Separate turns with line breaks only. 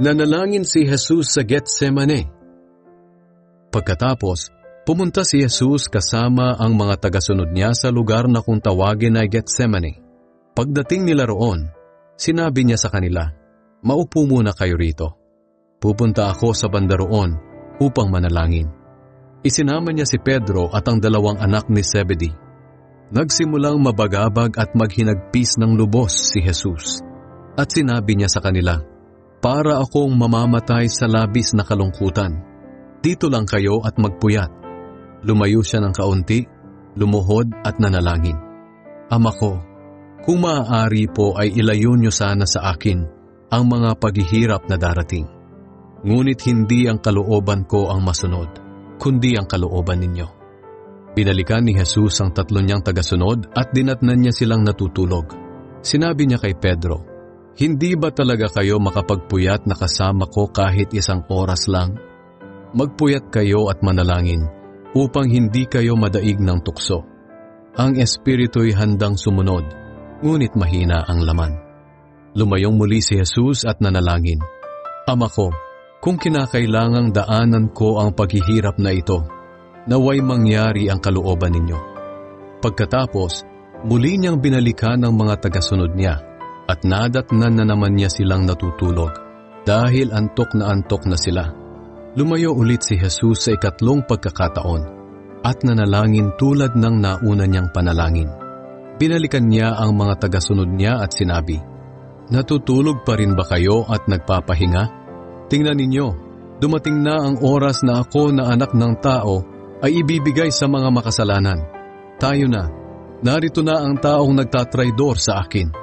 Nanalangin si Jesus sa Getsemane. Pagkatapos, pumunta si Jesus kasama ang mga tagasunod niya sa lugar na kung tawagin ay Getsemane. Pagdating nila roon, sinabi niya sa kanila, Maupo muna kayo rito. Pupunta ako sa banda roon upang manalangin. Isinama niya si Pedro at ang dalawang anak ni Zebedee. Nagsimulang mabagabag at maghinagpis ng lubos si Jesus. At sinabi niya sa kanila, Para akong mamamatay sa labis na kalungkutan. Dito lang kayo at magpuyat. Lumayo siya ng kaunti, lumuhod at nanalangin. Ama ko, kung maaari po ay ilayo niyo sana sa akin ang mga paghihirap na darating. Ngunit hindi ang kalooban ko ang masunod, kundi ang kalooban ninyo. Binalikan ni Jesus ang tatlo niyang tagasunod at dinatnan niya silang natutulog. Sinabi niya kay Pedro, Hindi ba talaga kayo makapagpuyat na kasama ko kahit isang oras lang? Magpuyat kayo at manalangin upang hindi kayo madaig ng tukso. Ang espiritu'y handang sumunod, ngunit mahina ang laman. Lumayong muli si Jesus at nanalangin, Ama ko, kung kinakailangang daanan ko ang paghihirap na ito, naway mangyari ang kalooban ninyo. Pagkatapos, muli niyang binalikan ang mga tagasunod niya at nadatnan na naman niya silang natutulog dahil antok na antok na sila. Lumayo ulit si Jesus sa ikatlong pagkakataon at nanalangin tulad ng nauna niyang panalangin. Binalikan niya ang mga tagasunod niya at sinabi, Natutulog pa rin ba kayo at nagpapahinga? Tingnan ninyo, dumating na ang oras na ako na anak ng tao ay ibibigay sa mga makasalanan. Tayo na, narito na ang taong nagtatraydor sa akin.